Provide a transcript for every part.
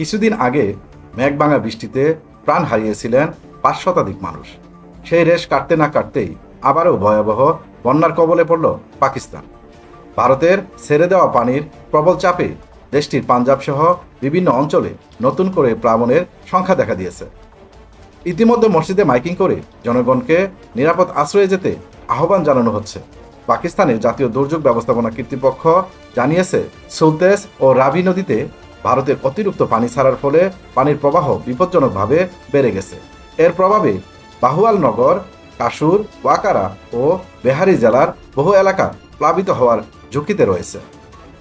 কিছুদিন আগে মেঘভাঙা বৃষ্টিতে প্রাণ হারিয়েছিলেন পাঁচ শতাধিক মানুষ। সেই রেশ কাটতে না কাটতেই আবারও ভয়াবহ বন্যার কবলে পড়ল পাকিস্তান। ভারতের ছেড়ে দেওয়া পানির প্রবল চাপে দেশটির পাঞ্জাব সহ বিভিন্ন অঞ্চলে নতুন করে প্লাবনের সংখ্যা দেখা দিয়েছে। ইতিমধ্যে মসজিদে মাইকিং করে জনগণকে নিরাপদ আশ্রয়ে যেতে আহ্বান জানানো হচ্ছে। পাকিস্তানের জাতীয় দুর্যোগ ব্যবস্থাপনা কর্তৃপক্ষ জানিয়েছে, সুলতেস ও রাবি নদীতে ভারতের অতিরিক্ত পানি ছাড়ার ফলে পানির প্রবাহ বিপজ্জনকভাবে বেড়ে গেছে। এর প্রভাবে বাহুয়াল নগর, কাসুর, ওয়াকারা ও বেহারি জেলার বহু এলাকা প্লাবিত হওয়ার ঝুঁকিতে রয়েছে।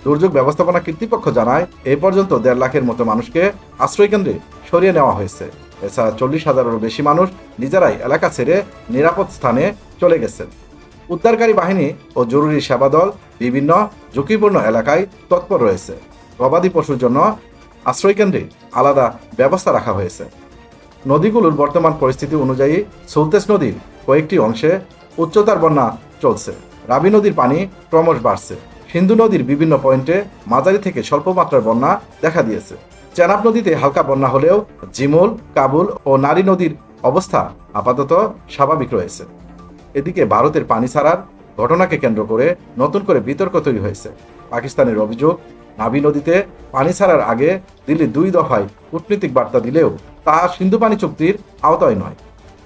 দুর্যোগ ব্যবস্থাপনা কর্তৃপক্ষ জানায় এই পর্যন্ত দেড় লাখের মতো মানুষকে আশ্রয়কেন্দ্রে সরিয়ে নেওয়া হয়েছে। এছাড়া চল্লিশ হাজারেরও বেশি মানুষ নিজেরাই এলাকা ছেড়ে নিরাপদ স্থানে চলে গেছেন। উদ্ধারকারী বাহিনী ও জরুরি সেবা দল বিভিন্ন ঝুঁকিপূর্ণ এলাকায় তৎপর রয়েছে। গবাদি পশুর জন্য আশ্রয়কেন্দ্রে আলাদা ব্যবস্থা রাখা হয়েছে। নদীগুলোর বর্তমান পরিস্থিতি অনুযায়ী সুলতেস নদীর কয়েকটি অংশে উচ্চতার বন্যা চলছে। রাবি নদীর পানি ক্রমশ বাড়ছে। সিন্ধু নদীর বিভিন্ন পয়েন্টে মাঝারি থেকে স্বল্প মাত্রার বন্যা দেখা দিয়েছে। চেনাব নদীতে হালকা বন্যা হলেও জিমুল কাবুল ও নারী নদীর অবস্থা আপাতত স্বাভাবিক রয়েছে। এদিকে ভারতের পানি ছাড়ার ঘটনাকে কেন্দ্র করে নতুন করে বিতর্ক তৈরি হয়েছে। পাকিস্তানের অভিযোগ নাবি নদীতে পানি ছাড়ার আগে দিল্লি দুই দফায় কূটনীতিক বার্তা দিলেও তা সিন্ধু পানি চুক্তির আওতায় নয়।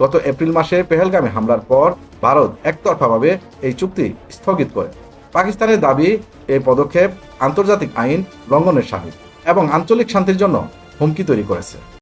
গত এপ্রিল মাসে পেহেলগামে হামলার পর ভারত একতরফাভাবে এই চুক্তি স্থগিত করে। পাকিস্তানের দাবি এই পদক্ষেপ আন্তর্জাতিক আইন লঙ্ঘনের সামিল এবং আঞ্চলিক শান্তির জন্য হুমকি তৈরি করেছে।